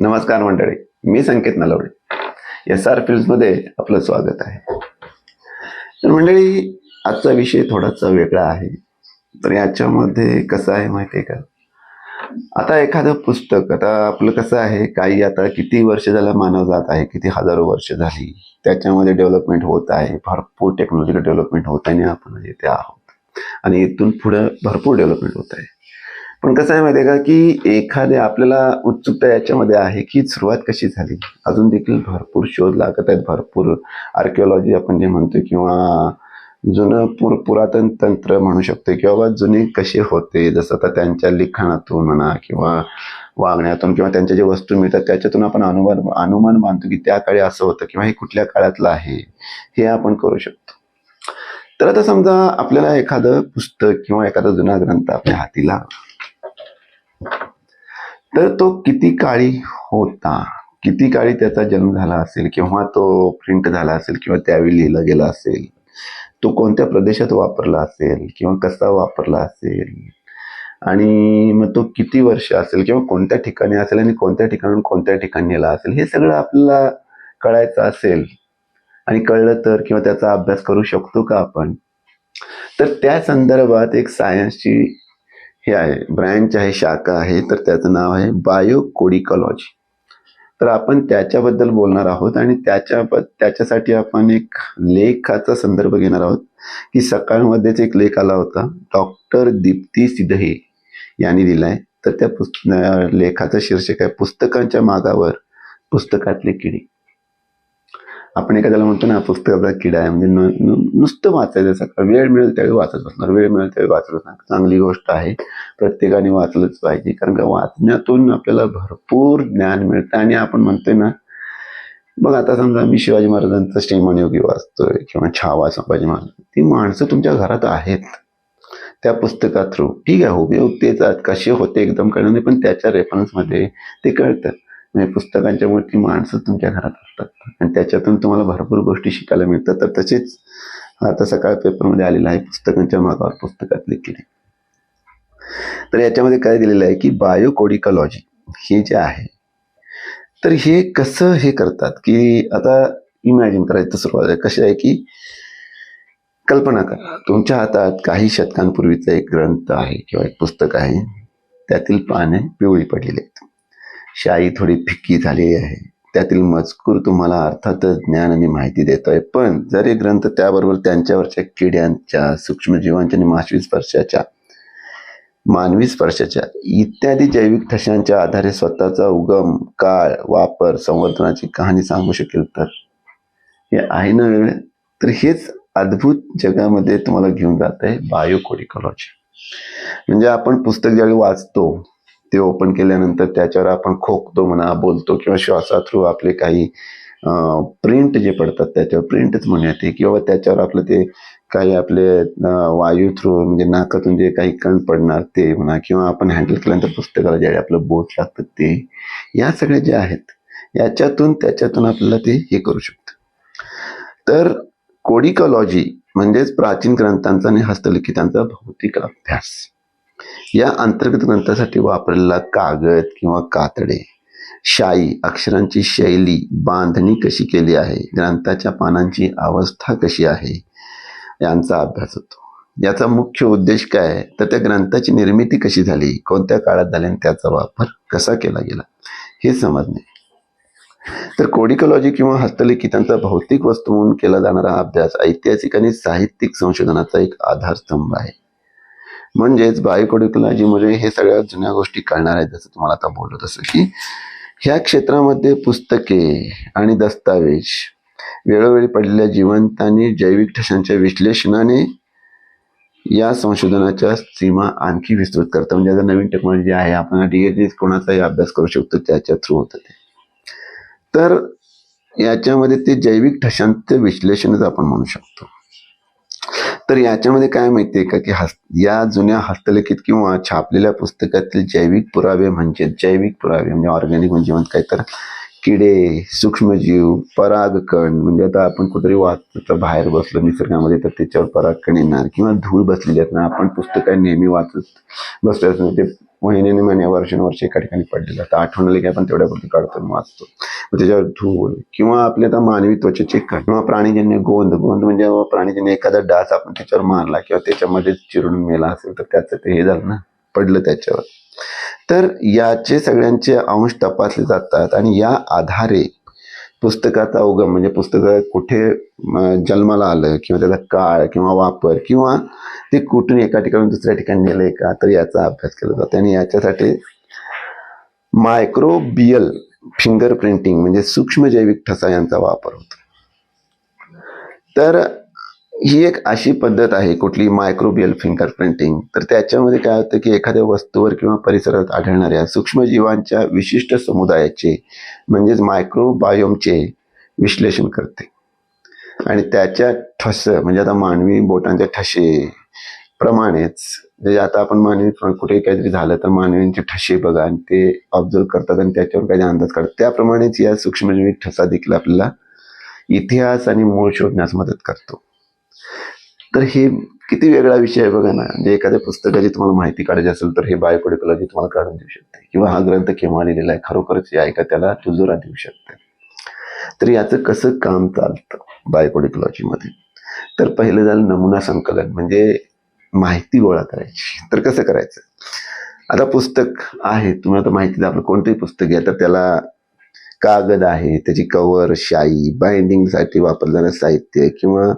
नमस्कार मंडळी मी संकेत नलवडे एस आर फिल्म्समध्ये आपलं स्वागत आहे. तर मंडळी आजचा विषय थोडासा वेगळा आहे. तर याच्यामध्ये कसं आहे माहिती आहे का? आता एखादं पुस्तक आता आपलं कसं आहे काही आता किती वर्ष झालं मानव जात आहे किती हजारो वर्ष झाली त्याच्यामध्ये डेव्हलपमेंट होत आहे भरपूर टेक्नॉलॉजिकल डेव्हलपमेंट होत आहे आणि आपण येथे आहोत. आणि इथून पुढं भरपूर डेव्हलपमेंट होत आहे. पण कसं आहे माहिती आहे का की एखाद्या आपल्याला उत्सुकता याच्यामध्ये आहे की सुरुवात कशी झाली? अजून देखील भरपूर शोध लागत आहेत भरपूर आर्किओलॉजी आपण जे म्हणतो किंवा जुनं पुर पुरातन तंत्र म्हणू शकतो किंवा जुने कसे होते जसं आता त्यांच्या लिखाणातून म्हणा किंवा वागण्यातून किंवा त्यांच्या जे वस्तू मिळतात त्याच्यातून आपण अनुमान अनुमान मानतो की त्या काळी असं होतं किंवा हे कुठल्या काळातलं आहे हे आपण करू शकतो. तर आता समजा आपल्याला एखादं पुस्तक किंवा एखादा जुना ग्रंथ आपल्या हाती लागला तर तो किती काळी होता? किती काळी त्याचा जन्म झाला असेल? किंवा तो प्रिंट झाला असेल? किंवा त्यावेळी लिहिला गेला असेल? तो कोणत्या प्रदेशात वापरला असेल? किंवा कसा वापरला असेल? आणि मग तो किती वर्ष असेल? किंवा कोणत्या ठिकाणी असेल? आणि कोणत्या ठिकाणून कोणत्या ठिकाणी नेला असेल? हे सगळं आपल्याला कळायचं असेल. आणि कळलं तर किंवा त्याचा अभ्यास करू शकतो का आपण? तर त्या संदर्भात एक सायन्सची हे आहे ब्रँच आहे शाखा आहे तर त्याचं नाव आहे बायोकोडिकॉलॉजी. तर आपण त्याच्याबद्दल बोलणार आहोत आणि त्याच्या त्याच्यासाठी आपण एक लेखाचा संदर्भ घेणार आहोत की सकाळमध्येच एक लेख आला होता डॉक्टर दीप्ती सिधहे यांनी दिलाय. तर त्या पुस्त लेखाचं शीर्षक आहे पुस्तकांच्या मागावर पुस्तकातले किडी. आपण एखाद्याला म्हणतो ना पुस्तकाचा किडा आहे म्हणजे नुसतं वाचायचं सकाळ. वेळ मिळेल त्यावेळी वाचत असणार वेळ मिळेल त्यावेळी वाचत असणार चांगली गोष्ट आहे. प्रत्येकाने वाचलंच पाहिजे. कारण का वाचण्यातून आपल्याला भरपूर ज्ञान मिळतं. आणि आपण म्हणतोय ना मग आता समजा मी शिवाजी महाराजांचं श्रीमणयोगी वाचतोय किंवा छावा संभाजी महाराज. ती माणसं तुमच्या घरात आहेत. त्या पुस्तका थ्रू. ठीक आहे हो, उपयोग तेच कसे होते एकदम कळणार नाही पण त्याच्या रेफरन्समध्ये ते कळतं. म्हणजे पुस्तकांच्या ती माणसं तुमच्या घरात असतात. आणि त्याच्यातून तुम्हाला भरपूर गोष्टी शिकायला मिळतात. तर तसेच आता सकाळ पेपरमध्ये आलेलं आहे पुस्तकांच्या मागावर पुस्तकात लिखिले तर याच्यामध्ये काय दिलेलं आहे की बायोकोडिकॉलॉजी हे जे आहे तर हे कसं हे करतात की आता इमॅजिन करायचं सुरुवात आहे. कशी आहे की कल्पना करा. तुमच्या हातात काही शतकांपूर्वीचा एक ग्रंथ आहे किंवा एक पुस्तक आहे. त्यातील पाने पिवळी पडलेली आहेत. शाई थोडी फिक्की झालेली आहे. त्यातील मजकूर तुम्हाला अर्थातच ज्ञान आणि माहिती देतोय. पण जरी ग्रंथ त्याबरोबर त्यांच्यावरच्या किड्यांच्या सूक्ष्मजीवांच्या आणि मानवी स्पर्शाच्या मानवी स्पर्शाच्या इत्यादी जैविक ठशांच्या आधारे स्वतःचा उगम काळ वापर संवर्धनाची कहाणी सांगू शकेल तर? हे आहे ना वेळ? तर हेच अद्भुत जगामध्ये तुम्हाला घेऊन जात आहे बायोकोडिकॉलॉजी म्हणजे आपण पुस्तक ज्यावेळी वाचतो ते ओपन केल्यानंतर त्याच्यावर आपण खोकतो म्हणा बोलतो किंवा श्वासा थ्रू आपले काही प्रिंट जे पडतात त्याच्यावर प्रिंटच म्हणूयात ते किंवा त्याच्यावर आपलं ते काही आपले वायू थ्रू म्हणजे नाकातून जे काही कण पडणार ते म्हणा किंवा आपण हँडल केल्यानंतर पुस्तकाला ज्यावेळी आपलं बोट लागतं ते या सगळ्या ज्या आहेत याच्यातून त्याच्यातून आपल्याला ते हे करू शकतं. तर कोडिकॉलॉजी म्हणजेच प्राचीन ग्रंथांचा आणि हस्तलिखितांचा भौतिक अभ्यास. या अंतर्गत ग्रंथासाठी वापरलेला कागद किंवा कातडे शाई अक्षरांची शैली बांधणी कशी केली आहे ग्रंथाच्या पानांची अवस्था कशी आहे यांचा अभ्यास होतो. याचा मुख्य उद्देश काय? आहे तर त्या ग्रंथाची निर्मिती कशी झाली? कोणत्या काळात झाली आणि त्याचा वापर कसा केला गेला? हे समजणे. तर कोडिकॉलॉजी किंवा हस्तलिखितांचा भौतिक वस्तू म्हणून केला जाणारा अभ्यास ऐतिहासिक आणि साहित्यिक संशोधनाचा एक आधारस्तंभ आहे. म्हणजेच बायोकोडिकॉलॉजीमध्ये म्हणजे हे सगळ्या जुन्या गोष्टी कळणार आहेत जसं तुम्हाला आता बोललो तसं की ह्या क्षेत्रामध्ये पुस्तके आणि दस्तावेज वेळोवेळी पडलेल्या जिवंत आणि जैविक ठशांच्या विश्लेषणाने या संशोधनाच्या सीमा आणखी विस्तृत करतं म्हणजे आता नवीन टेक्नॉलॉजी आहे आपण डी कोणाचाही अभ्यास करू शकतो त्याच्या थ्रू होतं ते. तर याच्यामध्ये ते जैविक ठशांचं विश्लेषणच आपण म्हणू शकतो. तर याच्यामध्ये काय माहितीये का की हस्त या जुन्या हस्तलिखित किंवा छापलेल्या पुस्तकातील जैविक पुरावे म्हणजे जैविक पुरावे म्हणजे ऑर्गॅनिक म्हणजे म्हणत काय तर किडे सूक्ष्मजीव परागकण म्हणजे आता आपण कुठेतरी वाचत बाहेर बसलो निसर्गामध्ये तर त्याच्यावर परागकण येणार. किंवा धूळ बसलेली आहेत ना आपण पुस्तकं नेहमी वाचत बसल्याच ते महिन्याने महिने वर्षानुवर्ष एका ठिकाणी पडलेलं आता आठवण की आपण तेवढ्यापुरती काढतो वाचतो. मग त्याच्यावर धूळ किंवा आपले आता मानवी त्वचेचे कण किंवा प्राणीजन्य गोंद गोंद म्हणजे प्राणीजन्य एखादा डास आपण त्याच्यावर मारला किंवा त्याच्यामध्ये चिरून मेला असेल तर त्याचं ते हे झालं ना पडलं त्याच्यावर. तर याचे सगळ्यांचे अंश तपासले जातात आणि या आधारे पुस्तकाचा उगम म्हणजे पुस्तक कुठे जन्माला आलं किंवा त्याचा काळ किंवा वापर किंवा ते कुठून एका ठिकाणी दुसऱ्या ठिकाणी नेलं का तर याचा अभ्यास केला जातो. आणि याच्यासाठी मायक्रोबियल फिंगर प्रिंटिंग म्हणजे सूक्ष्म जैविक ठसा यांचा वापर होतो. तर ही एक अशी पद्धत आहे कुठली मायक्रोबियल फिंगर प्रिंटिंग तर त्याच्यामध्ये काय होतं की एखाद्या वस्तूवर किंवा परिसरात आढळणाऱ्या सूक्ष्मजीवांच्या विशिष्ट समुदायाचे म्हणजेच मायक्रोबायोमचे विश्लेषण करते. आणि त्याच्या ठस म्हणजे आता मानवी बोटांच्या ठसे प्रमाणेच म्हणजे आता आपण मानवी कुठे काहीतरी झालं तर मानवींचे ठसे बघा आणि ते ऑब्झर्व करतात आणि त्याच्यावर काही अंदाज काढतात. त्याप्रमाणेच या सूक्ष्मजीवी ठसा देखील आपल्याला इतिहास आणि मूळ शोधण्यास मदत करतो. तर हे किती वेगळा विषय आहे बघा ना. म्हणजे एखाद्या पुस्तकाची तुम्हाला माहिती काढायची असेल तर हे बायोपोडिकॉलॉजी तुम्हाला काढून देऊ शकते. किंवा हा ग्रंथ केव्हा लिहिलेला आहे खरोखरच हे आहे का त्याला तुजोरा देऊ शकते. तर याचं कसं काम चालतं बायोपोडिकॉलॉजीमध्ये तर पहिलं झालं नमुना संकलन म्हणजे माहिती गोळा करायची. तर कसं करायचं? आता पुस्तक आहे तुम्हाला आता माहिती आपलं कोणतंही पुस्तक घ्या तर त्याला कागद आहे त्याची कवर शाई बाइंडिंगसाठी वापरलेलं साहित्य किंवा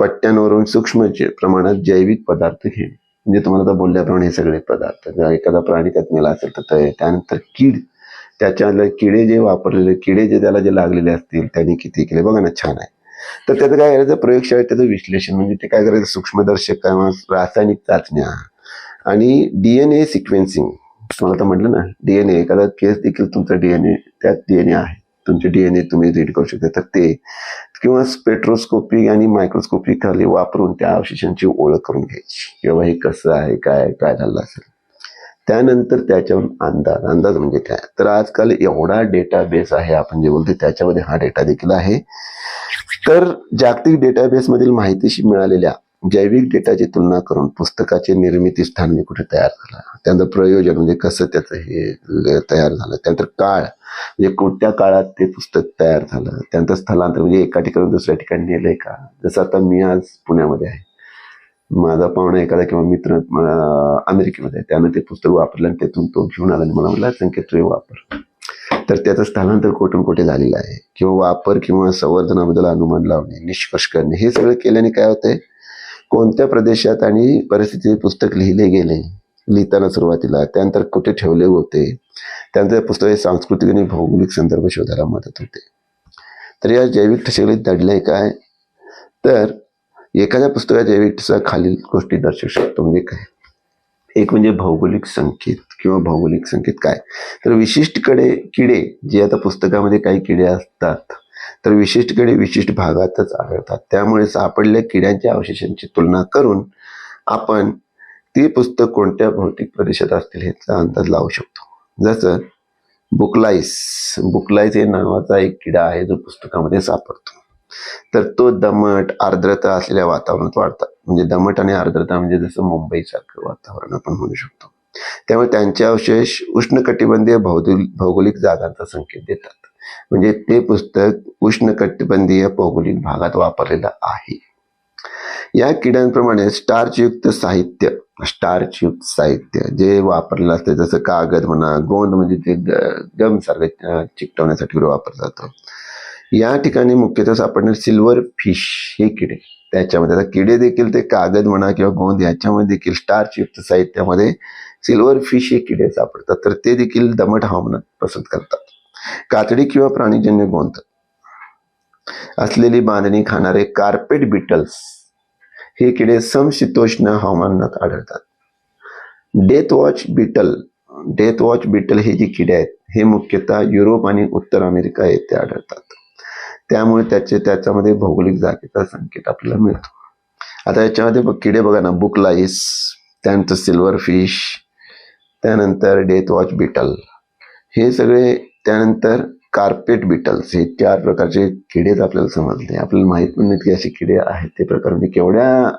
पट्ट्यांवरून सूक्ष्म जे प्रमाणात जैविक पदार्थ घेणे. म्हणजे तुम्हाला आता बोलल्याप्रमाणे हे सगळे पदार्थ जर एखादा प्राणी त्यात मेला असेल तर ते त्यानंतर कीड त्याच्यातले किडे जे वापरलेले किडे जे त्याला जे लागलेले असतील त्यांनी किती केले? बघा ना छान आहे. तर त्याचं काय करायचं? प्रयोगशाळेत त्याचं विश्लेषण म्हणजे ते काय करायचं? सूक्ष्मदर्शक किंवा रासायनिक चाचण्या. आणि डीएनए सिक्वेन्सिंग तुम्हाला तर म्हटलं ना डीएनए एखादा केस देखील तुमचा डीएनए त्यात डीएनए आहे. तुमचे डीएनए तुम्ही रीड करू शकता. तर ते किंवा स्पेट्रोस्कोपी आणि मायक्रोस्कोपी खाली वापरून त्या अवशेषांची ओळख करून घ्यायची. किंवा हे कसं आहे काय काय झालं असेल. त्यानंतर त्याच्यावर अंदाज. अंदाज म्हणजे काय? तर आजकाल एवढा डेटाबेस आहे आपण जे बोलतो त्याच्यामध्ये हा डेटा देखील आहे. तर जागतिक डेटाबेसमधील माहितीशी मिळालेल्या जैविक डेटाची तुलना करून पुस्तकाचे निर्मिती स्थान मी कुठे तयार झाला? त्यानंतर प्रयोजन म्हणजे कसं त्याचं हे तयार झालं? त्यानंतर काळ म्हणजे कोणत्या काळात ते पुस्तक तयार झालं? त्यानंतर स्थलांतर म्हणजे एका ठिकाणी दुसऱ्या ठिकाणी नेलंय का? जसं आता मी आज पुण्यामध्ये आहे. माझा पाहुणा एखादा किंवा मित्र अमेरिकेमध्ये आहे. त्यानं ते पुस्तक वापरलं आणि तिथून तो घेऊन आला आणि मला म्हटलं संकेत तुम्ही वापर. तर त्याचं स्थलांतर कुठून कुठे झालेलं आहे? किंवा वापर किंवा संवर्धनाबद्दल अनुमान लावणे निष्कर्ष करणे हे सगळं केल्याने काय होतंय? कोणत्या प्रदेशात आणि परिस्थितीचे पुस्तक लिहिले गेले? लिहिताना सुरुवातीला त्यानंतर कुठे ठेवले होते? त्यानंतर पुस्तक हे सांस्कृतिक आणि भौगोलिक संदर्भ शोधायला मदत होते. तर या जैविक ठसेकडे आहे काय? तर एखाद्या पुस्तकात जैविक ठसा खालील गोष्टी दर्शवू शकतो म्हणजे काय? एक म्हणजे भौगोलिक संकेत किंवा भौगोलिक संकेत काय? तर विशिष्टकडे किडे जे आता पुस्तकामध्ये काही किडे असतात तर विशिष्ट किडे विशिष्ट भागातच आढळतात. त्यामुळे सापडलेल्या किड्यांच्या अवशेषांची तुलना करून आपण ती पुस्तक कोणत्या भौतिक प्रदेशात असतील ह्याचा अंदाज लावू शकतो. जसं बुकलाईस बुकलाईस हे नावाचा एक किडा आहे जो पुस्तकामध्ये सापडतो. तर तो दमट आर्द्रता असलेल्या वातावरणात वाढतात. म्हणजे दमट आणि आर्द्रता म्हणजे जसं मुंबईसारखं वातावरण आपण म्हणू शकतो. त्यामुळे त्यांचे अवशेष उष्णकटिबंधीय भौगोलिक भौगोलिक जागांचा संकेत देतात. म्हणजे ते पुस्तक उष्णकटिबंधीय भौगोलिक भागात वापरलेलं आहे. या किड्यांप्रमाणे स्टार्चयुक्त साहित्य स्टार्चयुक्त साहित्य जे वापरलेलं असते जसं कागद म्हणा गोंद म्हणजे ते गम सारखं चिकटवण्यासाठी वापरलं जातं. या ठिकाणी मुख्यतः सापडणार सिल्वर फिश हे किडे त्याच्यामध्ये आता किडे देखील ते कागद म्हणा किंवा गोंद याच्यामध्ये देखील स्टार्चयुक्त साहित्यामध्ये सिल्वर फिश हे किडे सापडतात. तर ते देखील दमट हवामानात पसंत करतात. कातडी किंवा प्राणीजन्य गोंद. असलेली बांधणी खाणारे कार्पेट बिटल्स हे किडे समशीतोष्ण हवामानात आढळतात. Death watch beetle death watch beetle हे जे किडे आहेत हे मुख्यतः युरोप आणि उत्तर अमेरिका येथे आढळतात. त्यामुळे त्याचे त्याच्यामध्ये भौगोलिक जागेचा संकेत आपल्याला मिळतो. आता याच्यामध्ये बघ किडे बघा ना बुक लाईस त्यानंतर सिल्वर फिश त्यानंतर डेथ वॉच बिटल हे सगळे त्यानंतर कार्पेट बिटल्स हे चार प्रकारचे किडेच आपल्याला समजले आपल्याला माहीत पण नाहीत की असे किडे आहेत ते प्रकार. म्हणजे केवढ्या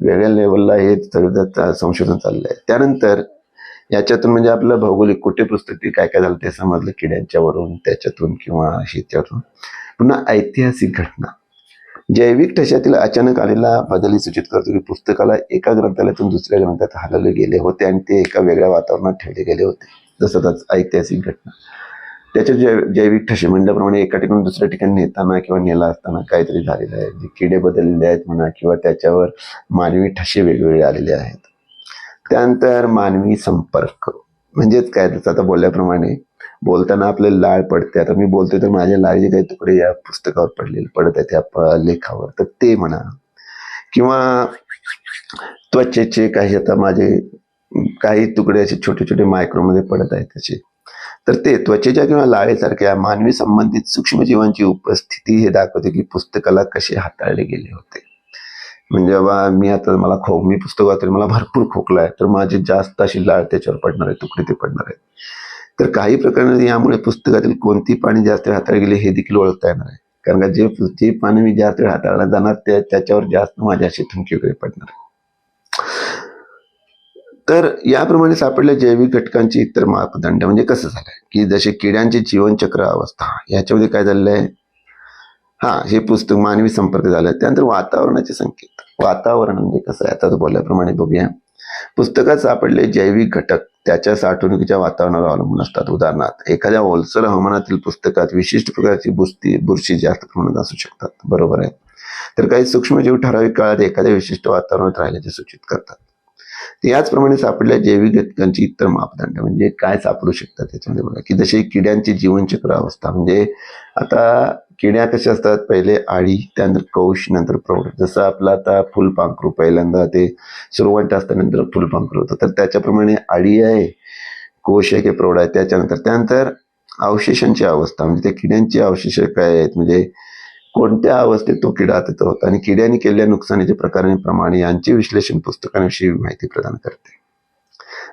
वेगळ्या लेवलला हे सगळं संशोधन चाललं आहे त्यानंतर याच्यातून म्हणजे आपलं भौगोलिक कुठे पुस्तकी काय काय झालं ते समजलं किड्यांच्यावरून त्याच्यातून किंवा शेतीतून. पुन्हा ऐतिहासिक घटना. जैविक ठशातील अचानक आलेला बदली सूचित करतो की पुस्तकाला एका ग्रंथालयातून दुसऱ्या ग्रंथात हलवले गेले होते आणि ते एका वेगळ्या वातावरणात ठेवले गेले होते. जसं त्याच ऐतिहासिक घटना. त्याच्या जै जैविक ठसे म्हणल्याप्रमाणे एका ठिकाणी दुसऱ्या ठिकाणी नेताना किंवा नेला असताना काहीतरी झालेलं आहे. जे किडे बदललेले आहेत म्हणा किंवा त्याच्यावर मानवी ठसे वेगवेगळे आलेले आहेत. त्यानंतर मानवी संपर्क. म्हणजेच काय? त्याचं आता बोलल्याप्रमाणे बोलताना आपले लाळ पडते. आता मी बोलतोय तर माझ्या लाळचे काही तुकडे या पुस्तकावर पडलेले पडत आहेत या लेखावर. तर ते म्हणा. किंवा त्वचेचे काही आता माझे काही तुकडे असे छोटे छोटे मायक्रोमध्ये पडत आहेत त्याचे तर ते त्वचेच्या किंवा लाळेसारख्या मानवी संबंधित सूक्ष्मजीवांची उपस्थिती हे दाखवते की पुस्तकाला कसे हाताळले गेले होते. म्हणजे बाबा मी आता मला खो मी पुस्तक वाचले मला भरपूर खोकला आहे तर माझी जास्त अशी लाळ त्याच्यावर पडणार आहे तुकडे ते पडणार आहे तर काही प्रकरणात यामुळे पुस्तकातील कोणती पाणी जास्त वेळ हाताळली गेली हे देखील ओळखता येणार आहे. कारण का जे जे पाणी मी जास्त वेळ हाताळला जाणार त्या त्याच्यावर जास्त माझ्या अशी थुंकी वगैरे पडणार आहे. तर याप्रमाणे सापडल्या जैविक घटकांचे इतर मापदंड म्हणजे कसं झालंय? की जसे किड्यांचे जीवनचक्र अवस्था याच्यामध्ये काय झालेलं आहे? हा हे पुस्तक मानवी संपर्क झालं त्यानंतर वातावरणाचे संकेत. वातावरण म्हणजे कसं आहे? आता तो बोलल्याप्रमाणे बघूया. पुस्तकात सापडले जैविक घटक त्याच्या साठवणुकीच्या वातावरणावर अवलंबून असतात. उदाहरणार्थ एखाद्या ओलसर हवामानातील पुस्तकात विशिष्ट प्रकारची बुस्ती बुरशी जास्त प्रमाणात असू शकतात. बरोबर आहे. तर काही सूक्ष्मजीव ठराविक काळात एखाद्या विशिष्ट वातावरणात राहिल्याचे सूचित करतात. याचप्रमाणे सापडल्या जैविक घटकांची इतर मापदंड म्हणजे काय सापडू शकतात त्याच्यामध्ये बघा की जसे किड्यांची जीवनचक्र अवस्था म्हणजे आता किड्या कशा असतात? पहिले आळी त्यानंतर कौश नंतर प्रौढ. जसं आपलं आता फुलपांखरू पहिल्यांदा ते सुरुवात असतं नंतर होतं तर त्याच्याप्रमाणे आळी आहे कोश आहे की प्रौढ आहे त्याच्यानंतर त्यानंतर अवशेषांची अवस्था म्हणजे त्या किड्यांची अवशेष काय आहेत? म्हणजे कोणत्या अवस्थेत तो किडा तिथं होता? आणि किड्याने केलेल्या नुकसानीचे प्रकार आणि प्रमाण यांचे विश्लेषण पुस्तकांविषयी माहिती प्रदान करते.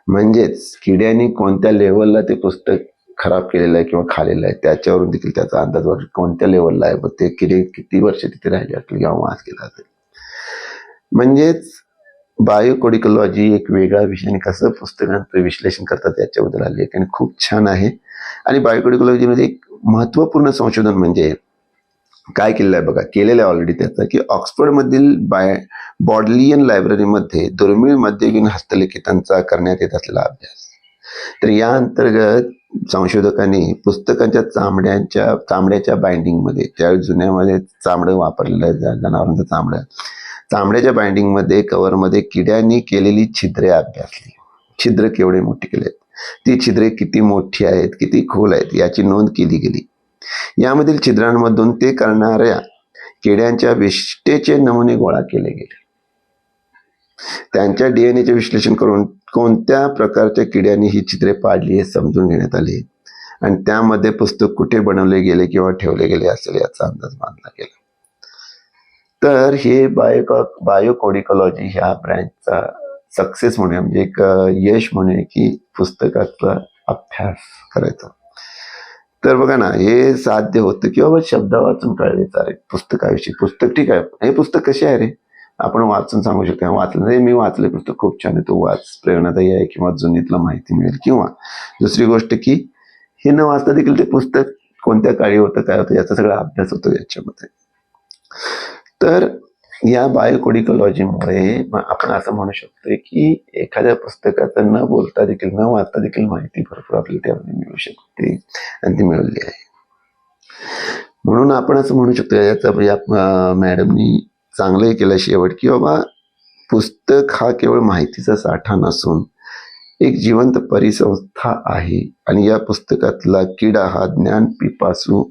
म्हणजेच किड्याने कोणत्या लेवलला ते पुस्तक खराब केलेलं आहे किंवा खाल्लेलं आहे त्याच्यावरून देखील त्याचा अंदाज वाटतो कोणत्या लेवलला आहे? व ते किडे किती वर्ष तिथे राहिले असतील किंवा वास केला असेल? म्हणजेच बायोकोडिकोलॉजी एक वेगळा विषय आणि कसं पुस्तकांचं विश्लेषण करतात याच्याबद्दल आली आणि खूप छान आहे. आणि बायोकोडिकोलॉजीमध्ये एक महत्त्वपूर्ण संशोधन म्हणजे काय केलेलं आहे बघा केलेलं आहे ऑलरेडी त्याचं की ऑक्सफर्डमधील बाय बॉडलियन लायब्ररीमध्ये दुर्मिळ मध्ययुगीन हस्तलिखितांचा करण्यात येत असलेला अभ्यास. तर या अंतर्गत संशोधकांनी पुस्तकांच्या चामड्यांच्या चामड्याच्या बाइंडिंगमध्ये त्या जुन्यामध्ये चामडं वापरलेलं आहे जा- जनावरांचं चामडं चामड्याच्या बाइंडिंगमध्ये कवरमध्ये किड्यांनी केलेली छिद्रे अभ्यासली. छिद्र केवढे मोठे केले ती छिद्रे किती मोठी आहेत किती खोल आहेत याची नोंद केली गेली. यामधील छिद्रांमधून ते करणाऱ्या किड्यांच्या विष्टेचे नमुने गोळा केले गेले. त्यांच्या डीएनएचे विश्लेषण करून कोणत्या प्रकारच्या किड्यांनी ही चित्रे पाडली हे समजून घेण्यात आले. आणि त्यामध्ये पुस्तक कुठे बनवले गेले किंवा ठेवले गेले असेल याचा अंदाज बांधला गेला. तर हे बायो बायोकोडिकॉलॉजी ह्या ब्रँचचा सक्सेस म्हणूया म्हणजे एक यश म्हणूया की पुस्तकाचा अभ्यास करायचा तर बघा ना हे साध्य होतं की बाबा शब्द वाचून कळलेच अरे पुस्तकाविषयी पुस्तक ठीक आहे. हे पुस्तक कसे आहे रे? आपण वाचून सांगू शकतो. वाचलं नाही मी वाचले पुस्तक खूप छान आहे. तो वाच प्रेरणादायी आहे किंवा जुनीतला माहिती मिळेल. किंवा दुसरी गोष्ट की हे न वाचता देखील ते पुस्तक कोणत्या काळी होतं काय होतं याचा सगळा अभ्यास होतो याच्यामध्ये. तर या बायोकोडिकोलॉजीमुळे आपण असं म्हणू शकतो की एखाद्या पुस्तकाचं न बोलता देखील न वाचता देखील माहिती भरपूर आपल्याला त्यामध्ये मिळू शकते आणि ती मिळवली आहे. म्हणून आपण असं म्हणू शकतो याचा या मॅडमनी चांगलंही केलं शेवट की बाबा पुस्तक हा केवळ माहितीचा साठा नसून एक जिवंत परिसंस्था आहे आणि या पुस्तकातला किडा हा ज्ञान पिपासू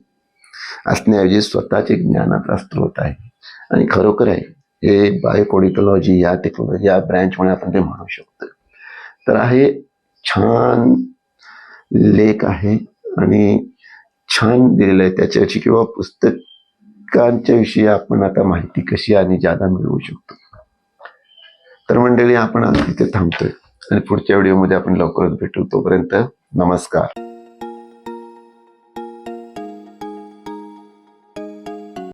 असण्याऐवजी स्वतःचे ज्ञानाचा स्रोत आहे. आणि खरोखर आहे. हे बायोकोडिकोलॉजी या टेक्नॉलॉजी या ब्रँचमुळे आपण ते म्हणू शकतो. तर आहे छान लेख आहे आणि छान दिलेलं आहे त्याच्याशी किंवा पुस्तकांच्या विषयी आपण आता माहिती कशी आणि जादा मिळवू शकतो. तर मंडळी आपण आज तिथे थांबतोय आणि पुढच्या व्हिडिओमध्ये आपण लवकरच भेटू. तोपर्यंत नमस्कार.